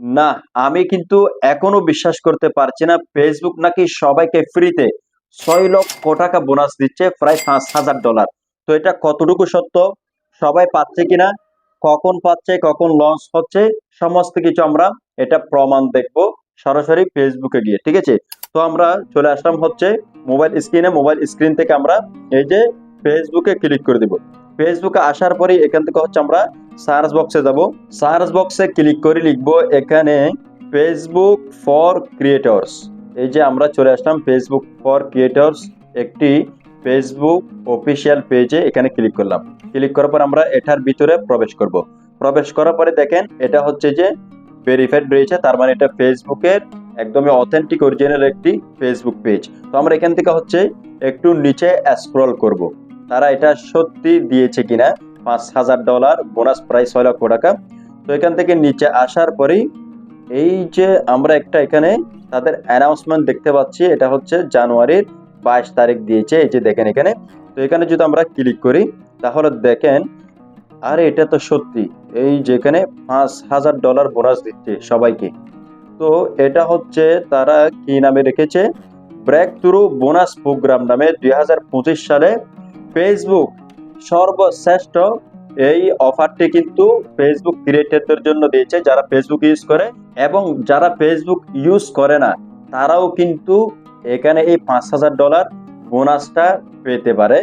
না, আমি কিন্তু এখনও বিশ্বাস করতে পারছি না। ফেসবুক নাকি সবাইকে ফ্রিতে ছয় লক্ষ টাকা বোনাস দিচ্ছে, প্রায় পাঁচ হাজার ডলার তো এটা কতটুকু সত্য? সবাই পাচ্ছে কিনা? কখন পাচ্ছে, কখন লঞ্চ হচ্ছে, সমস্ত কিছু আমরা এটা প্রমাণ দেখব সরাসরি ফেসবুকে গিয়ে, ঠিক আছে? তো আমরা চলে আসলাম হচ্ছে মোবাইল স্ক্রিনে মোবাইল স্ক্রিন থেকে আমরা এই যে ফেসবুকে ক্লিক করে দিব। ফেসবুকে আসার পরে এখান থেকে হচ্ছে আমরা সার্চ বক্সে যাব। সার্চ বক্সে ক্লিক করে লিখব এখানে ফেসবুক ফর ক্রিয়েটরস এই যে আমরা চলে আসলাম ফেসবুক ফর ক্রিয়েটরস একটি ফেসবুক অফিসিয়াল পেজে এখানে ক্লিক করলাম। ক্লিক করার পর আমরা এটার ভিতরে প্রবেশ করব। প্রবেশ করার পরে দেখেন, এটা হচ্ছে যে ভেরিফাইড রয়েছে, তার মানে এটা ফেসবুকের একদমই অথেন্টিক অরিজিনাল একটি ফেসবুক পেজ তো আমরা এখান থেকে হচ্ছে একটু নিচে স্ক্রল করব। তারা এটা সত্যি দিয়েছে কিনা? পাঁচ হাজার ডলার, বোনাস প্রায় ছয় লক্ষ টাকা। তো এখান থেকে নিচে আসার পরেই এই যে আমরা একটা এখানে তাদের অ্যানাউন্সমেন্ট দেখতে পাচ্ছি, এটা হচ্ছে জানুয়ারির বাইশ তারিখ দিয়েছে, এই যে দেখেন এখানে। তো এখানে যদি আমরা ক্লিক করি, তাহলে দেখেন, আরে এটা তো সত্যি, এই যেখানে পাঁচ হাজার ডলার বোনাস দিচ্ছে সবাইকে। তো এটা হচ্ছে তারা কি নামে রেখেছে? ব্রেক থ্রু বোনাস প্রোগ্রাম নামে দুই হাজার পঁচিশ সালে ফেসবুক সর্বশ্রেষ্ঠ এই অফারটি কিন্তু ফেসবুক ক্রিয়েটরদের জন্য দিয়েছে, যারা ফেসবুক ইউজ করে এবং যারা ফেসবুক ইউজ করে না, তারাও কিন্তু এখানে এই পাঁচ হাজার ডলার বোনাসটা পেতে পারে।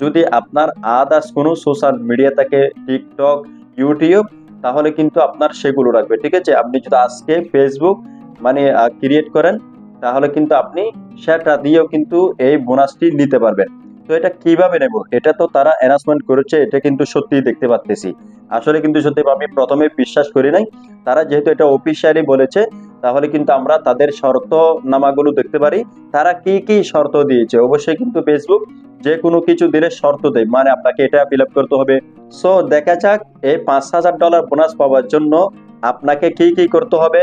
যদি আপনার আদার্স কোনো সোশ্যাল মিডিয়া থাকে টিকটক ইউটিউব তাহলে কিন্তু আপনার সেগুলো রাখবে, ঠিক আছে? আপনি যদি আজকে ফেসবুক মানে ক্রিয়েট করেন, তাহলে কিন্তু আপনি সেটা দিয়েও কিন্তু এই বোনাসটি নিতে পারবেন। তো এটা কীভাবে নেব? এটা তো তারা অ্যানাউন্সমেন্ট করেছে, এটা কিন্তু সত্যিই দেখতে পাচ্তেছি আসলে কিন্তু সত্যি আমি প্রথমে বিশ্বাস করি নাই। তারা যেহেতু এটা অফিসিয়ালি বলেছে, তাহলে কিন্তু আমরা তাদের শর্ত নামাগুলো দেখতে পারি। তারা কি কি শর্ত দিয়েছে? অবশ্যই কিন্তু ফেসবুক যে কোনো কিছু দিলে শর্ত দেয়। মানে আপনাকে এটা ফিল করতে হবে। সো দেখা যাক, এই পাঁচ হাজার ডলার বোনাস পাওয়ার জন্য আপনাকে কি কি করতে হবে?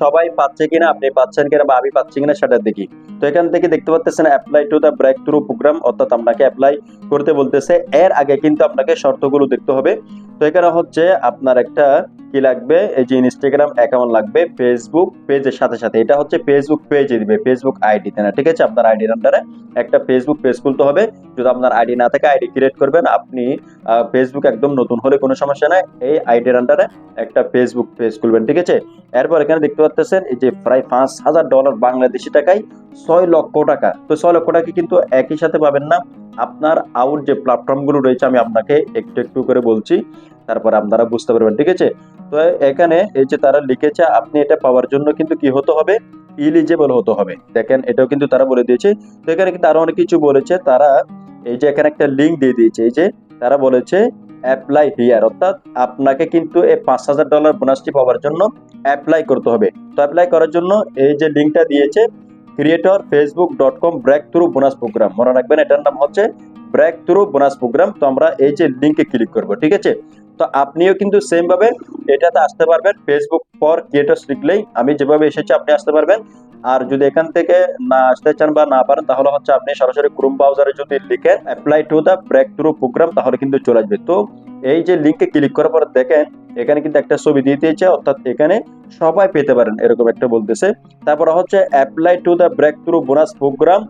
সবাই পাচ্ছে কিনা, আপনি পাচ্ছেন কিনা বা আমি পাচ্ছি কিনা সেটা দেখি তো এখান থেকে দেখতে পাচ্ছেন apply to the breakthrough program অর্থাৎ আপনাকে অ্যাপ্লাই করতে বলতেছে। এর আগে কিন্তু আপনাকে শর্তগুলো দেখতে হবে। তো এখানে হচ্ছে আপনার একটা কি লাগবে? এই যে ইনস্টাগ্রাম অ্যাকাউন্ট লাগবে ফেসবুক পেজের সাথে সাথে। এটা হচ্ছে ফেসবুক পেজে দিবে ফেসবুক আইডিতে না, ঠিক আছে? আপনার আইডির আন্ডারে একটা ফেসবুক পেজ খুলতে হবে। যদি আপনার আইডি না থাকে আইডি ক্রিয়েট করবেন। আপনি ফেসবুক একদম নতুন হলে কোনো সমস্যা নাই। এই আইডির আন্ডারে একটা ফেসবুক পেজ খুলবেন, ঠিক আছে? এরপর এখানে দেখতে পাচ্ছেন এই যে প্রায় পাঁচ হাজার ডলার বাংলাদেশি টাকায় ছয় লক্ষ টাকা। তো ছয় লক্ষ টাকা কিন্তু একই সাথে পাবেন না। আপনার আউট যে প্ল্যাটফর্মগুলো রয়েছে, আমি আপনাকে একটু একটু করে বলছি। তারপর আপনারা বুঝতে পারবেন, ঠিক আছে? তো এখানে এই যে তারা লিখেছে, আপনি এটা পাওয়ার জন্য কিন্তু কি হতে হবে? ইলিজেবল হতে হবে। দেখেন, এটাও কিন্তু তারা বলে দিয়েছে। তো এখানে কিন্তু আরও অনেক কিছু বলেছে। তারা এই যে এখানে একটা লিঙ্ক দিয়ে দিয়েছে। এই যে তারা বলেছে অ্যাপ্লাই হিয়ার অর্থাৎ আপনাকে কিন্তু এই পাঁচ হাজার ডলার বোনাসটি পাওয়ার জন্য অ্যাপ্লাই করতে হবে। তো অ্যাপ্লাই করার জন্য এই যে লিঙ্কটা দিয়েছে creator Facebook dot com breakthrough bonus program মনে রাখবেন, এটার নাম হচ্ছে ব্রেক থ্রু বোনাস প্রোগ্রাম তো আমরা এই যে লিঙ্কে ক্লিক করব, ঠিক আছে? তো আপনিও কিন্তু সেম ভাবে এটাতে আসতে পারবেন ফেসবুক ফর ক্রিয়েটর্স লিখলেই আমি যেভাবে এসেছি আপনি আসতে পারবেন। আর যদি এখান থেকে না আসতে চান বা না পারেন, তাহলে হচ্ছে আপনি সরাসরি ক্রোম ব্রাউজারে যদি লিখেন apply to the breakthrough program তাহলে কিন্তু চলে আসবে। তো এই যে লিঙ্কে ক্লিক করার পর দেখেন, এখানে কিন্তু একটা ছবি দিয়ে দিয়েছে, অর্থাৎ এখানে সবাই পেতে পারেন, এরকম একটা বলতেছে। তারপর হচ্ছে apply to the breakthrough bonus program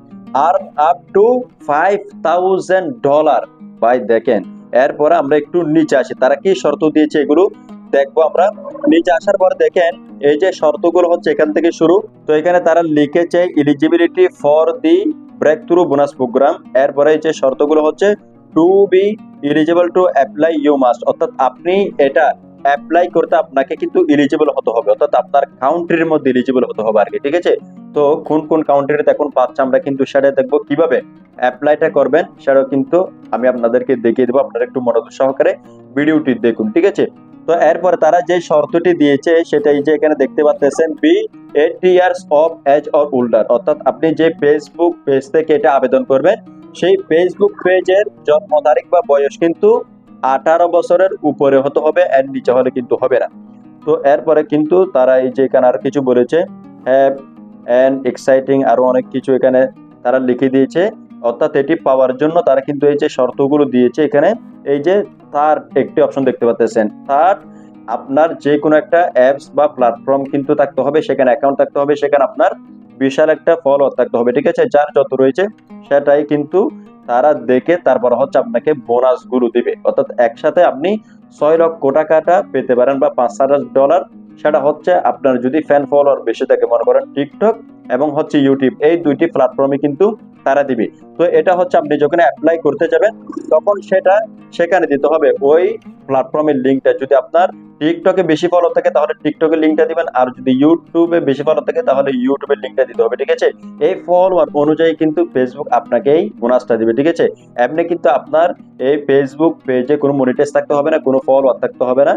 R up to five thousand dollar ভাই, দেখেন এরপরে আমরা একটু নিচে আসি। তারা কি শর্ত দিয়েছে এগুলো? দেখব আমরা। নিচে আসার পর দেখেন, এই যে শর্তগুলো হচ্ছে এখান থেকে শুরু। তো এখানে তারা লিখেছে eligibility for the breakthrough bonus program এরপরে এই যে শর্তগুলো হচ্ছে to be eligible to apply you must অর্থাৎ আপনি এটা অ্যাপ্লাই করতে আপনাকে কিন্তু এলিজিবল হতে হবে। অর্থাৎ আপনার কাউন্ট্রির মধ্যে এলিজিবল হতে হবে আর কি, ঠিক আছে? তো কোন কোন কাউন্ট্রিতে এখন পাচ্ছে আমরা কিন্তু সেটা দেখব কীভাবে অ্যাপ্লাইটা করবেন, সেটাও কিন্তু আমি আপনাদেরকে দেখিয়ে দেবো, আপনারা একটু মনোযোগ সহকারে ভিডিওটি দেখুন, ঠিক আছে? তো এরপর তারা যে শর্তটি দিয়েছে সেটাই যে এখানে দেখতে পাচ্ছেন be eighteen years of age or older অর্থাৎ আপনি যে ফেসবুক পেজ থেকে এটা আবেদন করবেন, সেই ফেসবুক পেজের জন্ম তারিখ বা বয়স কিন্তু আঠারো বছরের উপরে হতে হবে এর নিচে হলে কিন্তু হবে না। তো এরপরে কিন্তু তারা এই যে এখানে আর কিছু বলেছে হ্যাভ অ্যান্ড এক্সাইটিং আরও অনেক কিছু এখানে তারা লিখে দিয়েছে। অর্থাৎ এটি পাওয়ার জন্য তারা কিন্তু এই যে শর্তগুলো দিয়েছে এখানে, এই যে তার একটি অপশন দেখতে পাচ্ছেন। তার আপনার যে কোনো একটা অ্যাপস বা প্ল্যাটফর্ম কিন্তু থাকতে হবে, সেখানে অ্যাকাউন্ট থাকতে হবে, সেখানে আপনার বিশাল একটা ফলোয়ার থাকতে হবে, ঠিক আছে? যার যত রয়েছে, সেটাই কিন্তু তারা দেখে তারপর হচ্ছে আপনাকে বোনাসগুলো দিবে। অর্থাৎ একসাথে আপনি ছয় লক্ষ টাকাটা পেতে পারেন বা পাঁচ হাজার ডলার সেটা হচ্ছে আপনার যদি ফ্যান ফলোয়ার বেশি থাকে, মনে করেন টিকটক এবং হচ্ছে ইউটিউব এই দুইটি প্ল্যাটফর্মে কিন্তু তারা দিবে। তো এটা হচ্ছে আপনি যখন অ্যাপ্লাই করতে যাবেন, তখন সেটা সেখানে দিতে হবে। ওই প্ল্যাটফর্মের লিঙ্কটা যদি আপনার টিকটকে বেশি ফলো থাকে, তাহলে টিকটকের লিঙ্কটা দিবেন। আর যদি ইউটিউবে বেশি ফলো থাকে, তাহলে ইউটিউবের লিঙ্কটা দিতে হবে, ঠিক আছে? এই ফলোয়ার অনুযায়ী কিন্তু ফেসবুক আপনাকেই বোনাসটা দিবে, ঠিক আছে? এমনি কিন্তু আপনার এই ফেসবুক পেজে কোনো মনিটাইজ থাকতে হবে না, কোনো ফলোয়ার থাকতে হবে না।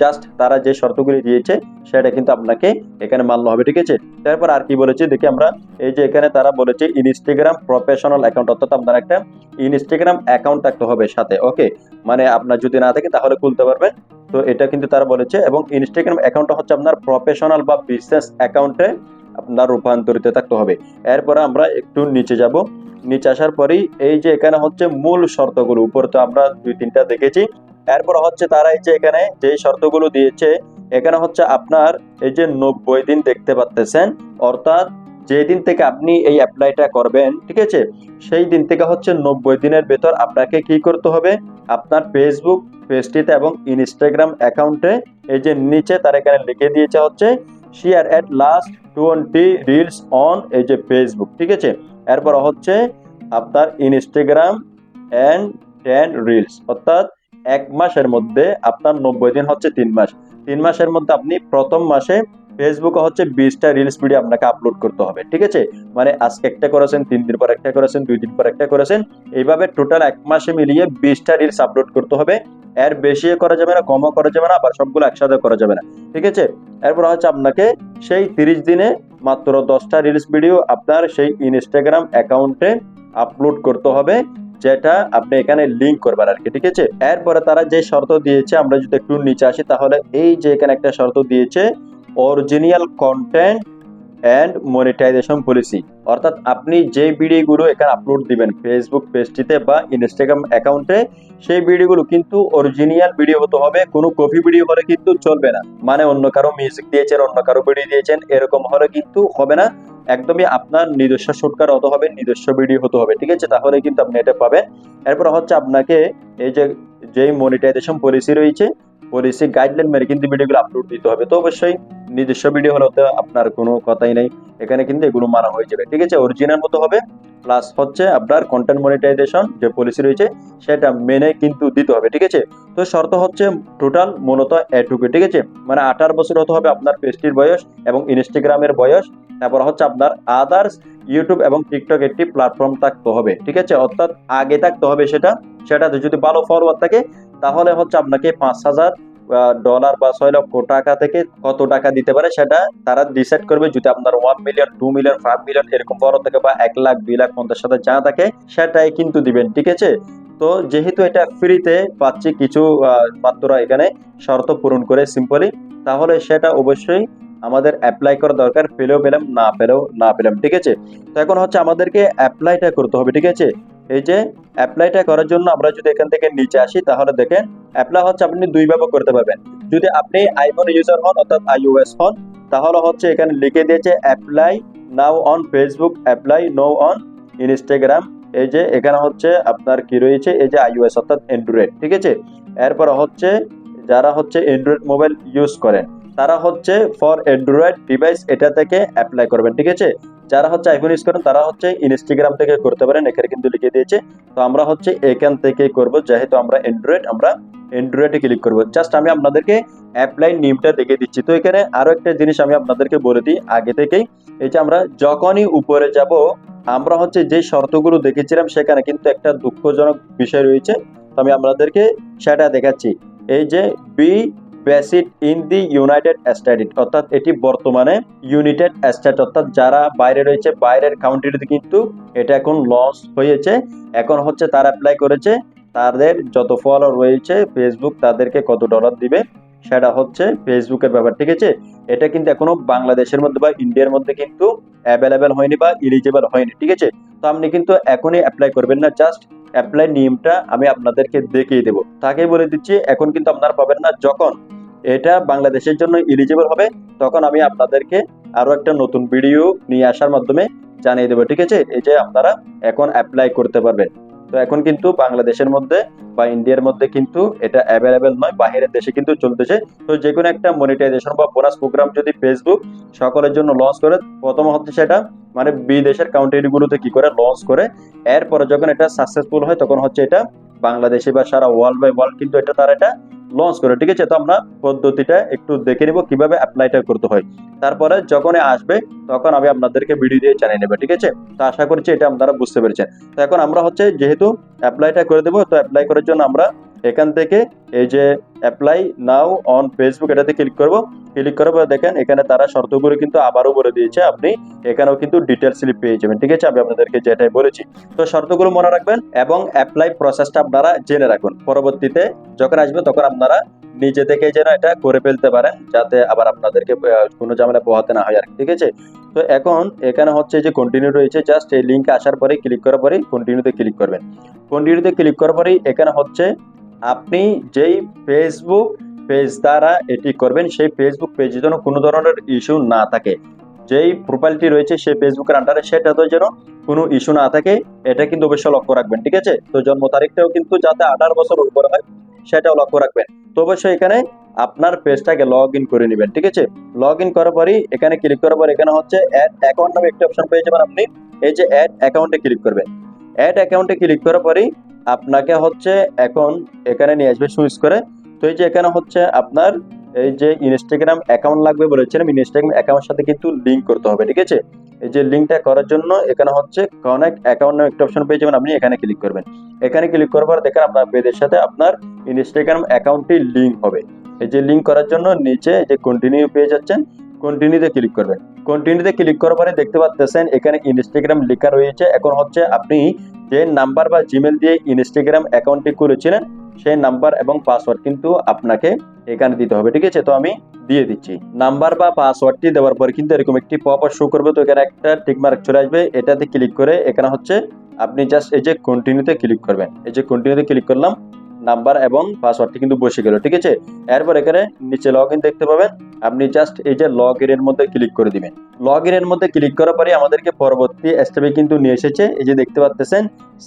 জাস্ট তারা যে শর্তগুলি দিয়েছে, সেটা কিন্তু আপনাকে এখানে মান্য হবে, ঠিক আছে? তারপর আর কি বলেছে, দেখি আমরা, এই যে এখানে তারা বলেছে ইনস্টাগ্রাম প্রফেশনাল অ্যাকাউন্ট অর্থাৎ আপনার একটা ইনস্টাগ্রাম অ্যাকাউন্ট থাকতে হবে সাথে ওকে মানে আপনার যদি না থাকে, তাহলে খুলতে পারবেন। তো এটা কিন্তু তারা বলেছে, এবং ইনস্টাগ্রাম অ্যাকাউন্টটা হচ্ছে আপনার প্রফেশনাল বা বিজনেস অ্যাকাউন্টে আপনার রূপান্তরিত থাকতে হবে। এরপরে আমরা একটু নিচে যাব। নিচে আসার পরেই এই যে এখানে হচ্ছে মূল শর্তগুলো, উপরে তো আমরা দুই তিনটা দেখেছি এরপর হচ্ছে তারা এই যে এখানে যে শর্তগুলো দিয়েছে, এখানে হচ্ছে আপনার এই যে নব্বই দিন দেখতে পাচ্তেছেন অর্থাৎ যেদিন থেকে আপনি এই অ্যাপ্লাইটা করবেন, ঠিক আছে? সেই দিন থেকে হচ্ছে নব্বই দিনের ভেতর আপনাকে কি করতে হবে? আপনার ফেসবুক পেজটিতে এবং ইনস্টাগ্রাম অ্যাকাউন্টে এই যে নিচে তার এখানে লিখে দিয়েছে হচ্ছে share at least twenty reels on এই যে ফেসবুক ঠিক আছে? এরপর হচ্ছে আপনার ইনস্টাগ্রাম অ্যান্ড টেন রিলস অর্থাৎ এক মাসের মধ্যে আপনার নব্বই দিন হচ্ছে তিন মাস। তিন মাসের মধ্যে আপনি প্রথম মাসে ফেসবুকে হচ্ছে বিশটা রিলস ভিডিও আপনাকে আপলোড করতে হবে, ঠিক আছে? মানে আজকে একটা করেছেন, তিন দিন পর একটা করেছেন, দুই দিন পর একটা করেছেন, এইভাবে টোটাল এক মাসে মিলিয়ে বিশটা রিলস আপলোড করতে হবে। এর বেশি করা যাবে না, কমও করা যাবে না, আবার সবগুলো একসাথে করা যাবে না, ঠিক আছে? এরপর হচ্ছে আপনাকে সেই তিরিশ দিনে মাত্র দশটা রিলস ভিডিও আপনার সেই ইনস্টাগ্রাম অ্যাকাউন্টে আপলোড করতে হবে। যেটা আপনি এখানে লিঙ্ক করবেন আর কি, ঠিক আছে? এরপরে তারা যে শর্ত দিয়েছে, আমরা যদি একটু নিচে আসি, তাহলে এই যে এখানে একটা শর্ত দিয়েছে original content and monetization policy অর্থাৎ আপনি যে ভিডিওগুলো এখানে আপলোড দিবেন ফেসবুক পেজটিতে বা ইনস্টাগ্রাম অ্যাকাউন্টে সেই ভিডিওগুলো কিন্তু অরিজিনাল ভিডিও হতে হবে, কোনো কপি ভিডিও হলে কিন্তু চলবে না। মানে অন্য কারও মিউজিক দিয়েছেন, অন্য কারও ভিডিও দিয়েছেন, এরকম হলে কিন্তু হবে না। একদমই আপনার নিজস্ব শুটকার হতে হবে, নিজস্ব ভিডিও হতে হবে, ঠিক আছে? তাহলে কিন্তু আপনি এটা পাবেন। এরপর হচ্ছে আপনাকে এই যে, যেই মনিটাইজেশন পলিসি রয়েছে পলিসি গাইডলাইন মেরে কিন্তু ভিডিওগুলো আপলোড দিতে হবে। তো অবশ্যই নিজস্ব ভিডিও হলে তো আপনার কোনো কথাই নেই। এখানে কিন্তু এগুলো হয়ে যাবে। ঠিক আছে অরিজিনাল মতো হবে। প্লাস হচ্ছে আপনার কন্টেন্ট মনিটাইজেশন যে পলিসি রয়েছে, সেটা মেনে কিন্তু দিতে হবে। ঠিক আছে? তো শর্ত হচ্ছে টোটাল মূলত এটুকু। ঠিক আছে? মানে আঠারো বছর হতে হবে আপনার পেজটির বয়স এবং ইনস্টাগ্রামের বয়স। তারপর হচ্ছে আপনার আদার্স ইউটিউব এবং টিকটক একটি প্ল্যাটফর্ম থাকতে হবে। ঠিক আছে? অর্থাৎ আগে থাকতে হবে সেটা। সেটাতে যদি ভালো ফলোয়ার থাকে তাহলে হচ্ছে আপনাকে পাঁচ হাজার ডলার বা ছয় লক্ষ টাকা থেকে কত টাকা দিতে পারে সেটা তারা ডিসাইড করবে যদি আপনার one million two million five million এরকম বড় থাকে বা এক লাখ, দুই লাখ, পঞ্চাশ হাজার যা থাকে সেটাই কিন্তু দিবেন, ঠিক আছে? তো যেহেতু এটা ফ্রিতে পাচ্ছি কিছু মাত্র এখানে শর্ত পূরণ করে সিম্পলি তাহলে সেটা অবশ্যই আমাদের অ্যাপ্লাই করা দরকার, পেলেও পেলাম, না পেলেও না পেলাম, ঠিক আছে? তো এখন হচ্ছে আমাদেরকে অ্যাপ্লাইটা করতে হবে, ঠিক আছে? এই যে অ্যাপ্লাইটা করার জন্য আমরা যদি এখান থেকে নিচে আসি, তাহলে দেখেন অ্যাপ্লাই হচ্ছে আপনি দুই ভাবে করতে পারবেন। যদি আপনি আইফোন ইউজার হন অর্থাৎ আইওএস হন, তাহলে হচ্ছে এখানে লিখে দিয়েছে apply now on Facebook apply now on Instagram এই যে এখানে হচ্ছে আপনার কি রয়েছে? এই যে আইওএস অর্থাৎ অ্যান্ড্রয়েড ঠিক আছে? এরপর হচ্ছে যারা হচ্ছে অ্যান্ড্রয়েড মোবাইল ইউজ করেন, তারা হচ্ছে ফর অ্যান্ড্রয়েড ডিভাইস এটা থেকে অ্যাপ্লাই করবেন, ঠিক আছে? যারা হচ্ছে আইফোন ইউজ করেন, তারা হচ্ছে ইনস্টাগ্রাম থেকে করতে পারেন, এখানে কিন্তু লিখে দিয়েছে। তো আমরা হচ্ছে এখান থেকে করব, যেহেতু আমরা অ্যান্ড্রয়েড আমরা অ্যান্ড্রয়েডে ক্লিক করব। জাস্ট আমি আপনাদেরকে অ্যাপ্লাই নিমটা দেখে দিচ্ছি। তো এখানে আরও একটা জিনিস আমি আপনাদেরকে বলে দিই আগে থেকেই। এই যে আমরা যখনই উপরে যাব, আমরা হচ্ছে যে শর্তগুলো দেখেছিলাম, সেখানে কিন্তু একটা দুঃখজনক বিষয় রয়েছে। তো আমি আপনাদেরকে সেটা দেখাচ্ছি। এই যে be based in the United State অর্থাৎ এটি বর্তমানে ইউনাইটেড স্টেট অর্থাৎ যারা বাইরে রয়েছে, বাইরের কাউন্ট্রিতে কিন্তু এটা এখন লস হয়েছে। এখন হচ্ছে তারা অ্যাপ্লাই করেছে, তাদের যত ফলোয়ার রয়েছে ফেসবুক তাদেরকে কত ডলার দিবে, সেটা হচ্ছে ফেসবুকের ব্যাপার, ঠিক আছে? এটা কিন্তু এখনও বাংলাদেশের মধ্যে বা ইন্ডিয়ার মধ্যে কিন্তু অ্যাভেলেবেল হয়নি বা ইলিজিবল হয়নি, ঠিক আছে? তো আপনি কিন্তু এখনই অ্যাপ্লাই করবেন না জাস্ট অ্যাপ্লাই নিয়মটা আমি আপনাদেরকে দেখিয়ে দেবো। তাকেই বলে দিচ্ছি, এখন কিন্তু আপনারা পাবেন না, যখন এটা বাংলাদেশের জন্য ইলিজিবল হবে। তখন আমি আপনাদেরকে আরও একটা নতুন ভিডিও নিয়ে আসার মাধ্যমে জানিয়ে দেবো, ঠিক আছে? এই যে আপনারা এখন অ্যাপ্লাই করতে পারবেন। তো এখন কিন্তু বাংলাদেশের মধ্যে বা ইন্ডিয়ার মধ্যে কিন্তু এটা অ্যাভেলেবেল নয় বাইরের দেশে কিন্তু চলতেছে। তো যে কোনো একটা মনিটাইজেশন বা বোনাস প্রোগ্রাম যদি ফেসবুক সকলের জন্য লঞ্চ করে, প্রথম হচ্ছে সেটা মানে বিদেশের কাউন্ট্রিগুলোতে কি করে লঞ্চ করে। এরপরে যখন এটা সাকসেসফুল হয়, তখন হচ্ছে এটা বাংলাদেশে বা সারা ওয়ার্ল্ড বাই ওয়ার্ল্ড কিন্তু এটা তারা এটা লঞ্চ করে। ঠিক আছে, তো আমরা পদ্ধতিটা একটু দেখে নিব কীভাবে অ্যাপ্লাইটা করতে হয়। তারপরে যখন আসবে, তখন আমি আপনাদেরকে ভিডিও দিয়ে জানিয়ে নেব, ঠিক আছে? তো আশা করছি এটা আপনারা বুঝতে পেরেছেন। তো এখন আমরা হচ্ছে যেহেতু অ্যাপ্লাইটা করে দেবো, তো অ্যাপ্লাই করার জন্য আমরা এখান থেকে এই যে অ্যাপ্লাই নাও অন ফেসবুক এটাতে ক্লিক করব। ক্লিক করার পর দেখেন, এখানে তারা শর্তগুলো কিন্তু আবারও বলে দিয়েছে, আপনি এখানেও কিন্তু ডিটেল স্লিপ পেয়ে যাবেন। ঠিক আছে? আমি আপনাদেরকে যেটাই বলেছি। তো শর্তগুলো মনে রাখবেন এবং অ্যাপ্লাই প্রসেসটা আপনারা জেনে রাখুন। পরবর্তীতে যখন আসবে, তখন আপনারা নিজে থেকে যেন এটা করে ফেলতে পারেন, যাতে আবার আপনাদেরকে কোনো ঝামেলা পোহাতে না হয় আর ঠিক আছে? তো এখন এখানে হচ্ছে যে কন্টিনিউ রয়েছে জাস্ট এই লিঙ্কে আসার পরে ক্লিক করার পরেই কন্টিনিউতে ক্লিক করবেন। কন্টিনিউতে ক্লিক করার পরেই এখানে হচ্ছে আপনি যেই ফেসবুক পেজ দ্বারা এটি করবেন, সেই ফেসবুক পেজের জন্য কোনো ধরনের ইস্যু না থাকে। যেই প্রোফাইলটি রয়েছে, সেই ফেসবুকের আন্ডারে সেটাতে যেন কোনো ইস্যু না থাকে, এটা কিন্তু অবশ্যই লক্ষ্য রাখবেন, ঠিক আছে? তো জন্ম তারিখটাও কিন্তু যাতে আঠারো বছর উপরে হয়, সেটাও লক্ষ্য রাখবেন। তো অবশ্যই এখানে আপনার পেজটাকে লগ ইন করে নেবেন, ঠিক আছে? লগ ইন করার পরই এখানে ক্লিক করার পর এখানে হচ্ছে অ্যাড অ্যাকাউন্ট নামে একটা অপশন পেয়ে যাবেন আপনি। এই যে অ্যাড অ্যাকাউন্টে ক্লিক করবেন। অ্যাড অ্যাকাউন্টে ক্লিক করার পরই আপনাকে হচ্ছে এখন এখানে নিয়ে আসবে সুইচ করে। তো এই যে এখানে হচ্ছে আপনার এই যে ইনস্টাগ্রাম অ্যাকাউন্ট লাগবে বলেছিলাম ইনস্টাগ্রাম অ্যাকাউন্টের সাথে কিন্তু লিঙ্ক করতে হবে, ঠিক আছে? এই যে লিঙ্কটা করার জন্য এখানে হচ্ছে কানেক্ট অ্যাকাউন্ট নামে একটা অপশন পেয়ে যাবেন, আপনি এখানে ক্লিক করবেন। এখানে ক্লিক করার পর দেখেন আপনার পেজের সাথে আপনার ইনস্টাগ্রাম অ্যাকাউন্টটি লিঙ্ক হবে। এই যে লিঙ্ক করার জন্য নিচে যে কন্টিনিউ পেয়ে যাচ্ছেন কন্টিনিউতে ক্লিক করবেন কন্টিনিউতে ক্লিক করার পরে দেখতে পাচ্ছেন এখানে ইনস্টাগ্রাম লেখা রয়েছে। এখন হচ্ছে আপনি যে নাম্বার বা জিমেল দিয়ে ইনস্টাগ্রাম অ্যাকাউন্টটি করেছিলেন, সেই নাম্বার এবং পাসওয়ার্ড কিন্তু আপনাকে এখানে দিতে হবে, ঠিক আছে? তো আমি দিয়ে দিচ্ছি। নাম্বার বা পাসওয়ার্ডটি দেওয়ার পর কিন্তু এরকম একটি পপ শো করবে। তো এখানে একটা টিকমার্ক চলে আসবে। এটাতে ক্লিক করে এখানে হচ্ছে আপনি জাস্ট এই যে কন্টিনিউতে ক্লিক করবেন। এই যে কন্টিনিউতে ক্লিক করলাম নাম্বার এবং পাসওয়ার্ডটি কিন্তু বসে গেল, ঠিক আছে? এরপর এখানে নিচে লগ ইন দেখতে পাবেন। আপনি জাস্ট এই যে লগ ইন এর মধ্যে ক্লিক করে দিবেন। লগ ইন এর মধ্যে ক্লিক করার পরে আমাদেরকে পরবর্তী স্টেপে কিন্তু নিয়ে এসেছে। এই যে দেখতে পাচ্ছেন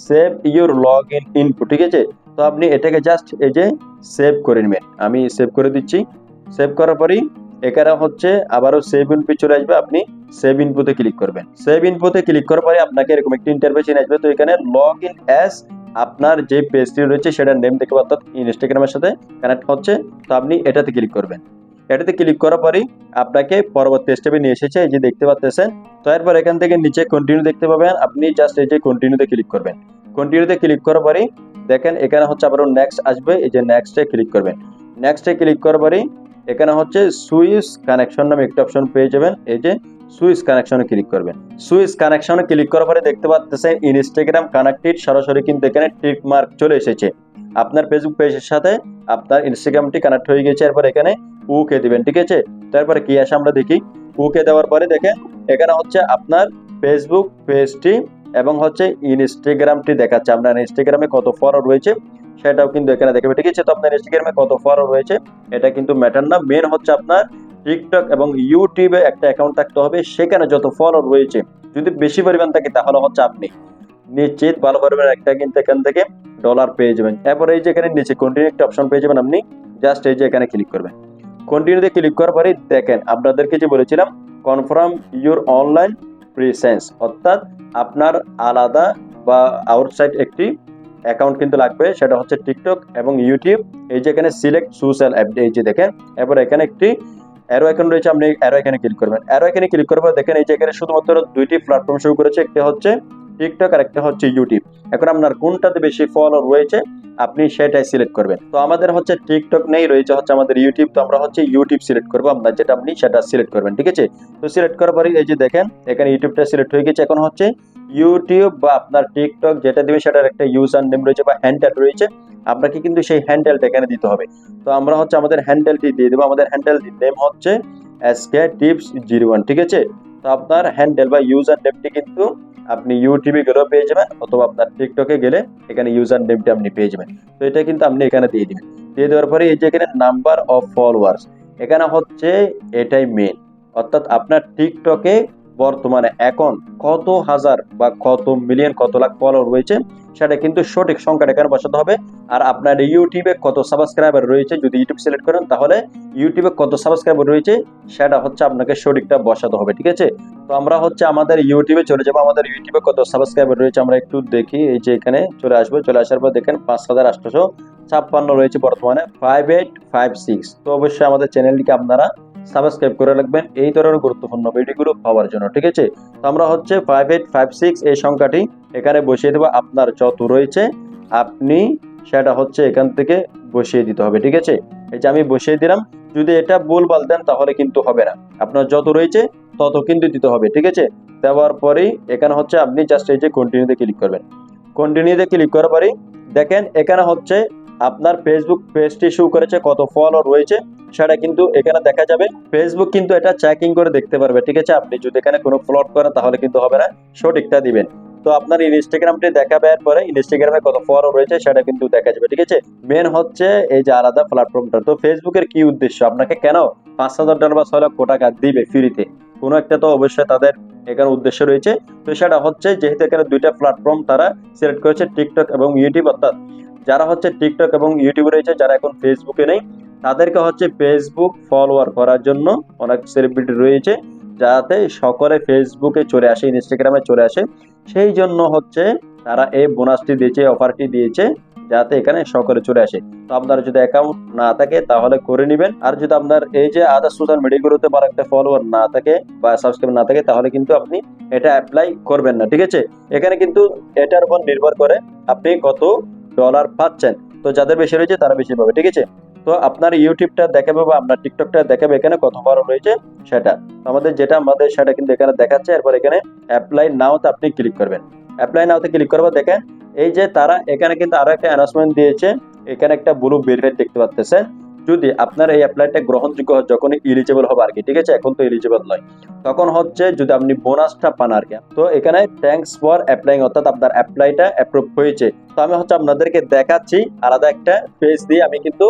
save your log in input ঠিক আছে? তো আপনি এটাকে জাস্ট এই যে সেভ করে নেবেন। আমি সেভ করে দিচ্ছি। সেভ করার পরেই এখানে হচ্ছে আবারও সেভ ইনপুট চলে আসবে। আপনি সেভ ইনপুটে ক্লিক করবেন। সেভ ইনপুটে ক্লিক করার পরে আপনাকে এরকম একটি ইন্টারফেস আসবে। তো এখানে লগ ইন অ্যাস আপনার যে পেজটি রয়েছে, সেটার নেম দেখে অর্থাৎ ইনস্টাগ্রামের সাথে কানেক্ট হচ্ছে, তো আপনি এটাতে ক্লিক করবেন। এটাতে ক্লিক করার পরেই আপনাকে পরবর্তী স্টেপে নিয়ে এসেছে, এই যে দেখতে পাচ্ছেন তো এরপর এখান থেকে নিচে কন্টিনিউ দেখতে পাবেন, আপনি জাস্ট এই যে কন্টিনিউতে ক্লিক করবেন। কন্টিনিউতে ক্লিক করার পরেই দেখেন, এখানে হচ্ছে আবারও নেক্সট আসবে, এই যে নেক্সটে ক্লিক করবেন। নেক্সটে ক্লিক করার পরেই এখানে হচ্ছে সুইচ কানেকশন নামে একটা অপশন পেয়ে যাবেন, এই যে সুইচ কানেকশনে ক্লিক করবেন। সুইচ কানেকশনে ক্লিক করার পরে দেখতে পাচ্ছেন ইনস্টাগ্রাম কানেক্টেড সরাসরি কিন্তু এখানে টিক মার্ক চলে এসেছে। আপনার ফেসবুক পেজের সাথে আপনার ইনস্টাগ্রামটি কানেক্ট হয়ে গেছে এরপর এখানে উকে দিবেন, ঠিক আছে? তারপরে কি আসে আমরা দেখি। উকে দেওয়ার পরে দেখেন, এখানে হচ্ছে আপনার ফেসবুক পেজটি এবং হচ্ছে ইনস্টাগ্রামটি দেখাচ্ছে। আপনার ইনস্টাগ্রামে কত ফলো রয়েছে, সেটাও কিন্তু এখানে দেখাবে, ঠিক আছে? তো আপনার ইনস্টাগ্রামে কত ফলো রয়েছে, এটা কিন্তু ম্যাটার না। মেন হচ্ছে আপনার টিকটক এবং ইউটিউবে একটা অ্যাকাউন্ট থাকতে হবে, সেখানে যত ফলো রয়েছে, যদি বেশি পরিমাণ থাকে তাহলে হচ্ছে আপনি নিশ্চিত ভালো পরিমাণ একটা কিন্তু এখান থেকে ডলার পেয়ে যাবেন। এরপর এই যে এখানে নিচে কন্টিনিউ একটা অপশন পেয়ে যাবেন আপনি জাস্ট এই যে এখানে ক্লিক করবেন। কন্টিনিউতে ক্লিক করার পরে দেখেন, আপনাদেরকে যে বলেছিলাম কনফার্ম ইউর অনলাইন প্রিসেন্স অর্থাৎ আপনার আলাদা বা আউটসাইড একটি অ্যাকাউন্ট কিন্তু লাগবে, সেটা হচ্ছে টিকটক এবং ইউটিউব। এই যে এখানে সিলেক্ট সোশ্যাল অ্যাপ এই যে দেখেন, এরপর এখানে একটি অ্যারো আইকন রয়েছে, আপনি অ্যারো আইকনে ক্লিক করবেন। অ্যারো আইকনে ক্লিক করবেন দেখেন এই যে এখানে শুধুমাত্র দুইটি প্ল্যাটফর্ম শুরু করেছে, একটি হচ্ছে টিকটক আর একটা হচ্ছে ইউটিউব এখন আপনার কোনটাতে বেশি ফলো রয়েছে আপনি সেটাই সিলেক্ট করবেন। তো আমাদের হচ্ছে টিকটক নেই, রয়েছে হচ্ছে আমাদের ইউটিউব তো আমরা হচ্ছে ইউটিউব সিলেক্ট করব। আপনার যেটা আপনি সেটা সিলেক্ট করবেন, ঠিক আছে? তো সিলেক্ট করার পরে এই যে দেখেন, এখানে ইউটিউবটা সিলেক্ট হয়ে গেছে। এখন হচ্ছে ইউটিউব বা আপনার টিকটক যেটা দিবে সেটার একটা ইউজার নেম রয়েছে বা হ্যান্ডেল রয়েছে। আপনাকে কিন্তু সেই হ্যান্ডেলটা এখানে দিতে হবে। তো আমরা হচ্ছে আমাদের হ্যান্ডেলটি দিয়ে দেবো। আমাদের হ্যান্ডেল নেম হচ্ছে এসকে টিপস জিরো ওয়ান ঠিক আছে? তো আপনার হ্যান্ডেল বা ইউজার নেমটি কিন্তু আপনি ইউটিউবে গেলেও পেয়ে যাবেন অথবা আপনার টিকটকে গেলে এখানে ইউজার নেমটি আপনি পেয়ে যাবেন। তো এটা কিন্তু আপনি এখানে দিয়ে দেবেন। দিয়ে দেওয়ার পরে এই যে এখানে নাম্বার অফ ফলোয়ার্স এখানে হচ্ছে এটাই মেন অর্থাৎ আপনার টিকটকে বর্তমানে এখন কত হাজার বা কত মিলিয়ন কত লাখ ফলোয়ার রয়েছে সেটা কিন্তু সঠিক সংখ্যাটা এখানে বসাতে হবে? আর আপনার ইউটিউবে কত সাবস্ক্রাইবার রয়েছে যদি ইউটিউব সিলেক্ট করেন, তাহলে ইউটিউবে কত সাবস্ক্রাইবার রয়েছে, সেটা হচ্ছে আপনাকে সঠিকটা বসাতে হবে, ঠিক আছে? তো আমরা হচ্ছে আমাদের ইউটিউবে চলে যাব, আমাদের ইউটিউবে কত সাবস্ক্রাইবার রয়েছে আমরা একটু দেখি, এই যে এখানে চলে আসব, চলে আসার পর দেখেন পাঁচ হাজার আটশোশো ছাপ্পান্ন রয়েছে বর্তমানে ফাইভ এইট ফাইভ সিক্স তো অবশ্যই আমাদের চ্যানেলটিকে আপনারা সাবস্ক্রাইব করে রাখবেন, এই ধরনের গুরুত্বপূর্ণ ভিডিওগুলো পাওয়ার জন্য, ঠিক আছে? তো আমরা হচ্ছে ফাইভ এইট ফাইভ সিক্স এই সংখ্যাটি এখানে বসিয়ে দেবো, আপনার যত রয়েছে, আপনি সেটা হচ্ছে এখান থেকে বসিয়ে দিতে হবে, ঠিক আছে? এই যে আমি বসিয়ে দিলাম যদি এটা ভুল বল দেন তাহলে কিন্তু হবে না। আপনার যত রয়েছে, তত কিন্তু দিতে হবে, ঠিক আছে? দেওয়ার পরেই এখানে হচ্ছে আপনি জাস্ট এই যে কন্টিনিউতে ক্লিক করবেন। কন্টিনিউতে ক্লিক করার পরেই দেখেন এখানে হচ্ছে আপনার ফেসবুক পেজটি শু করেছে, কত ফলোয়ার রয়েছে, সেটা কিন্তু এখানে দেখা যাবে। ফেসবুক কিন্তু এটা চেকিং করে দেখতে পারবে, ঠিক আছে? আপনি যদি এখানে কোনো ফ্লট করেন তাহলে কিন্তু হবে না, সঠিকটা দিবেন। তো আপনার ইনস্টাগ্রামটি দেখাবে পরে ইনস্টাগ্রামে কত ফলোয়ার রয়েছে সেটা কিন্তু দেখা যাবে, ঠিক আছে? মেন হচ্ছে এই যে আলাদা প্ল্যাটফর্মটা তো ফেসবুকের কি উদ্দেশ্য? আপনাকে কেন পাঁচ হাজার ডলার বা ছয় লক্ষ টাকা দিবে ফ্রিতে কোনো একটা তো অবশ্যই তাদের এখানে উদ্দেশ্য রয়েছে। তো সেটা হচ্ছে যেহেতু এখানে দুইটা প্ল্যাটফর্ম তারা সিলেক্ট করেছে টিকটক এবং ইউটিউব অর্থাৎ যারা হচ্ছে টিকটক এবং ইউটিউব রয়েছে, যারা এখন ফেসবুকে নেই, তাদেরকে হচ্ছে ফেসবুক ফলোয়ার করার জন্য অনেক সেলিব্রিটি রয়েছে, যাতে সকলে ফেসবুকে চলে আসে ইনস্টাগ্রামে চলে আসে। সেই জন্য হচ্ছে তারা এই বোনাসটি দিয়েছে অফারটি দিয়েছে, যাতে এখানে সকলে চলে আসে। তো আপনার যদি অ্যাকাউন্ট না থাকে, তাহলে করে নেবেন। আর যদি আপনার এই যে আদার সোশ্যাল মিডিয়াগুলোতে বড় একটা ফলোয়ার না থাকে বা সাবস্ক্রাইব না থাকে, তাহলে কিন্তু আপনি এটা অ্যাপ্লাই করবেন না, ঠিক আছে? এখানে কিন্তু এটার উপর নির্ভর করে আপনি কত ডলার পাচ্ছেন। তো যাদের বেশি রয়েছে, তারা বেশি পাবে, ঠিক আছে? তো আপনার ইউটিউবটা দেখাবে বা আপনার টিকটকটা দেখাবে এখানে কত বড় রয়েছে সেটা। আমাদের যেটা আমাদের সেটা কিন্তু এখানে দেখাচ্ছে। এরপর এখানে অ্যাপ্লাই নাওতে আপনি ক্লিক করবেন। অ্যাপ্লাই নাওতে ক্লিক করব, দেখেন এই যে তারা এখানে কিন্তু আরও একটা অ্যানাউন্সমেন্ট দিয়েছে। এখানে একটা ব্লু ভেরিফাইড দেখতে পাচ্ছেন যদি আপনার এই অ্যাপ্লাইটা গ্রহণযোগ্য হয়, যখনই ইলিজিবল হবে আর কি, ঠিক আছে? এখন তো ইলিজিবল নয়। তখন হচ্ছে যদি আপনি বোনাসটা পান আর কি। তো এখানে থ্যাঙ্কস ফর অ্যাপ্লাইং অর্থাৎ আপনার অ্যাপ্লাইটা অ্যাপ্রুভ হয়েছে। তো আমি হচ্ছে আপনাদেরকে দেখাচ্ছি, আলাদা একটা পেজ দিয়ে আমি কিন্তু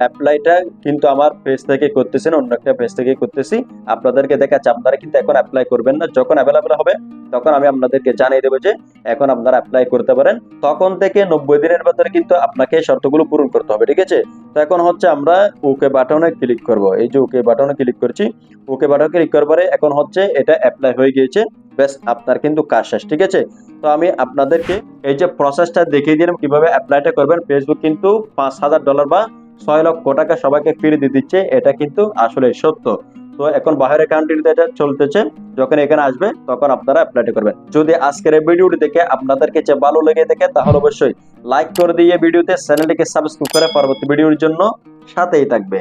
অ্যাপ্লাইটা কিন্তু আমার পেজ থেকে করতেছি না, অন্য একটা পেজ থেকে করতেছি। আপনাদেরকে দেখাচ্ছি, আপনারা কিন্তু এখন অ্যাপ্লাই করবেন না। যখন অ্যাভেলেবেল হবে, তখন আমি আপনাদেরকে জানিয়ে দেবো যে এখন আপনারা অ্যাপ্লাই করতে পারেন। তখন থেকে নব্বই দিনের ভেতরে কিন্তু আপনাকে শর্তগুলো পূরণ করতে হবে, ঠিক আছে? তো এখন হচ্ছে আমরা ওকে বাটনে ক্লিক করব। এই যে ওকে বাটনে ক্লিক করছি ওকে বাটনে ক্লিক করার পরে এখন হচ্ছে এটা অ্যাপ্লাই হয়ে গিয়েছে। ব্যাস, আপনার কিন্তু কাজ শেষ, ঠিক আছে? তো আমি আপনাদেরকে এই যে প্রসেসটা দেখিয়ে দিলাম, কীভাবে অ্যাপ্লাইটা করবেন। ফেসবুক কিন্তু পাঁচ হাজার ডলার বা ছয় লক্ষ টাকা সবাইকে ফিরে দিয়ে দিচ্ছে, এটা কিন্তু আসলে সত্য। তো এখন বাইরের কান্ট্রিতে এটা চলতেছে, যখন এখানে আসবে, তখন আপনারা অ্যাপ্লাই করবেন। যদি আজকের এই ভিডিওটি দেখে আপনাদের কাছে ভালো লেগে থাকে, তাহলে অবশ্যই লাইক করে দিয়ে ভিডিওতে চ্যানেলটিকে সাবস্ক্রাইব করে পরবর্তী ভিডিওর জন্য সাথেই থাকবে।